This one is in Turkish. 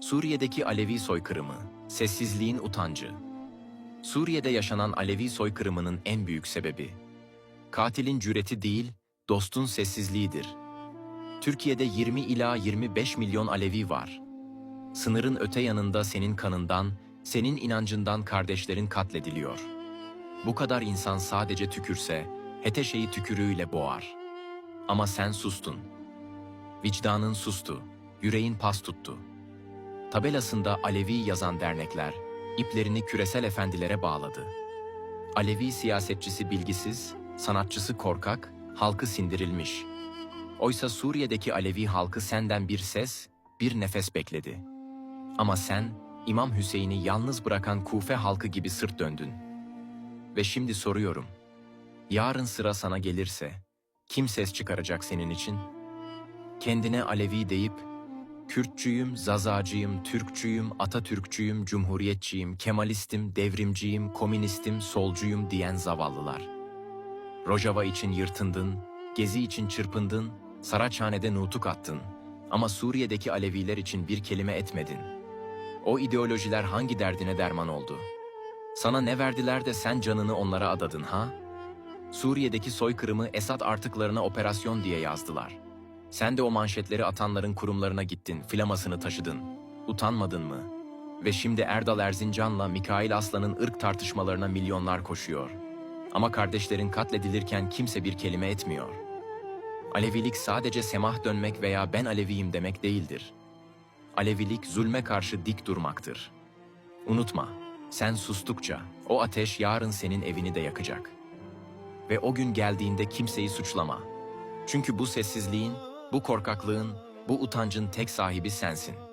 Suriye'deki Alevi soykırımı, sessizliğin utancı. Suriye'de yaşanan Alevi soykırımının en büyük sebebi, katilin cüreti değil, dostun sessizliğidir. Türkiye'de 20 ila 25 milyon Alevi var. Sınırın öte yanında senin kanından, senin inancından kardeşlerin katlediliyor. Bu kadar insan sadece tükürse, Heteşe'yi tükürüğüyle boğar. Ama sen sustun. Vicdanın sustu, yüreğin pas tuttu. Tabelasında Alevi yazan dernekler, iplerini küresel efendilere bağladı. Alevi siyasetçisi bilgisiz, sanatçısı korkak, halkı sindirilmiş. Oysa Suriye'deki Alevi halkı senden bir ses, bir nefes bekledi. Ama sen, İmam Hüseyin'i yalnız bırakan Kufe halkı gibi sırt döndün. Ve şimdi soruyorum, yarın sıra sana gelirse, kim ses çıkaracak senin için? Kendine Alevi deyip, Kürtçüyüm, Zazacıyım, Türkçüyüm, Atatürkçüyüm, Cumhuriyetçiyim, Kemalistim, Devrimciyim, Komünistim, Solcuyum diyen zavallılar. Rojava için yırtındın, Gezi için çırpındın, Saraçhane'de nutuk attın. Ama Suriye'deki Aleviler için bir kelime etmedin. O ideolojiler hangi derdine derman oldu? Sana ne verdiler de sen canını onlara adadın ha? Suriye'deki soykırımı Esad artıklarına operasyon diye yazdılar. Sen de o manşetleri atanların kurumlarına gittin, flamasını taşıdın. Utanmadın mı? Ve şimdi Erdal Erzincan'la Mikail Aslan'ın ırk tartışmalarına milyonlar koşuyor. Ama kardeşlerin katledilirken kimse bir kelime etmiyor. Alevilik sadece semah dönmek veya ben Aleviyim demek değildir. Alevilik zulme karşı dik durmaktır. Unutma, sen sustukça o ateş yarın senin evini de yakacak. Ve o gün geldiğinde kimseyi suçlama. Çünkü bu sessizliğin, bu korkaklığın, bu utancın tek sahibi sensin.''